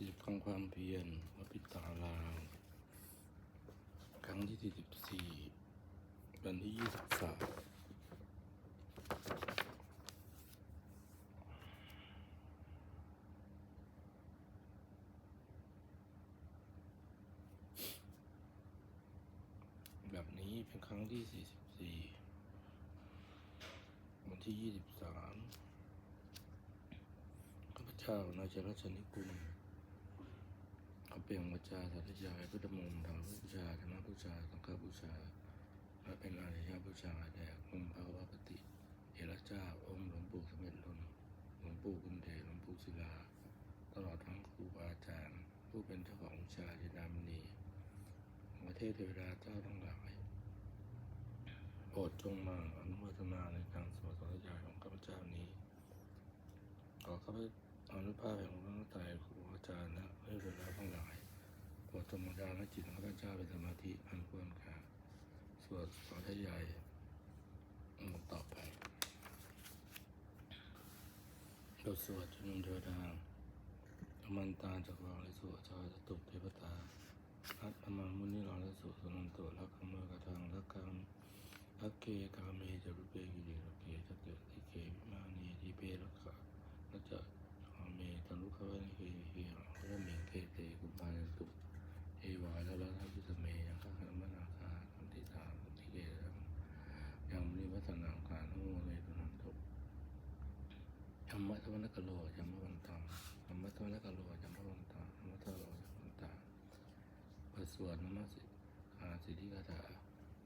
กิจกรรมความเพียรวัดปิตาลาวครั้งที่สี่สิบสี่วันที่ยี่สิบสามแบบนี้เป็นครั้งที่สี่สิบสี่วันที่ยี่สิบสามข้าพเจ้านายจรัชนิกุล เปล่งวาจาสาธยายพุทธมนต์ทางพุทธบูชาธรรมบูชาสังฆบูชาและเป็นอริยบูชาแด่องค์พระวปฏิเอระเจ้าองค์หลวงปู่สมเด็จหลนหลวงปู่กุณเดชหลวงปู่ศิลา ตลอดทั้งครูบาอาจารย์ ผู้เป็นเจ้าของชาจินามณีประเทศเทวดาเจ้าทั้งหลายโปรดจงมาอนุโมทนาในการสวดสาธยายของข้าพเจ้านี้ ขอข้าพเจ้าอนุภาพแห่งพระไตรครูอาจารย์และให้เวลาทั้งหลาย โปรดจงบันดาลให้จิตของข้าพเจ้าเป็นสมาธิอันควรค่าสวดสาธยายหมดต่อไปเราสวดจนเทวดาอมันตาจักรวาลและสวดชาวจตุกเทพตาอัตตมังมุนิราและสวดสนันโตลักขมกะทังลักขังลักเกกาเมจรุเปกิริลักเกจเตติเกมานีทิเปลักขะแล้วจะขอเมตลุขวันเฮเฮียพระเมเกเตกุปาลตุเอวาแล้วแล้วพิสเมยังข้าขมนาคาคันติตาคันติเกตังยังมริวัฒนาการโนเลตุนันตุธ รมะทวนกโลยัมมวันตังธรรมะทวนกโลยัมมวันตังธรรมะทวนโลยัมมวันตังประสวดนมัสสิอาสิทธิกถา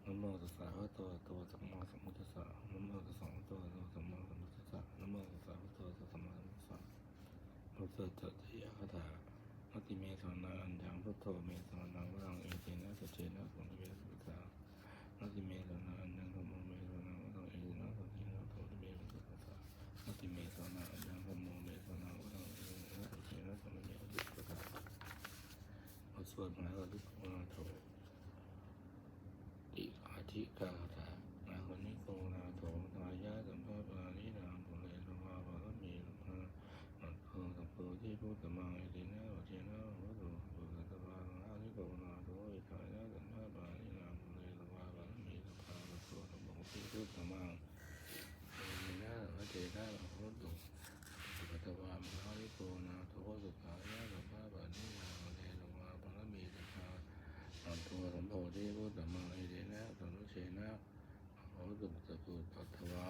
นะโมตัสสะภะคะโตอะระหะโตสัมมาสัมพุทธัสสะนะโมตัสสะภะคะโตอะระหะโตสัมมาสัมพุทธัสสะนะโมตัสสะภะคะโตอะระหะโตสัมมาสัมพุทธัสสะพุทธะตยะคาถามติเมสวนาอัญญังพุทโธเมสวนังวรังเอเจนะสัจเจนะสุนทเวสุ ตวามนาลิโกนาโทสุขายะสัพพะปะนิยังเนลมาปรมีตถาอันตัวสมโพธิพุทธมังอิเดนะสนุเชนะโหตุดตะกุลตะตวา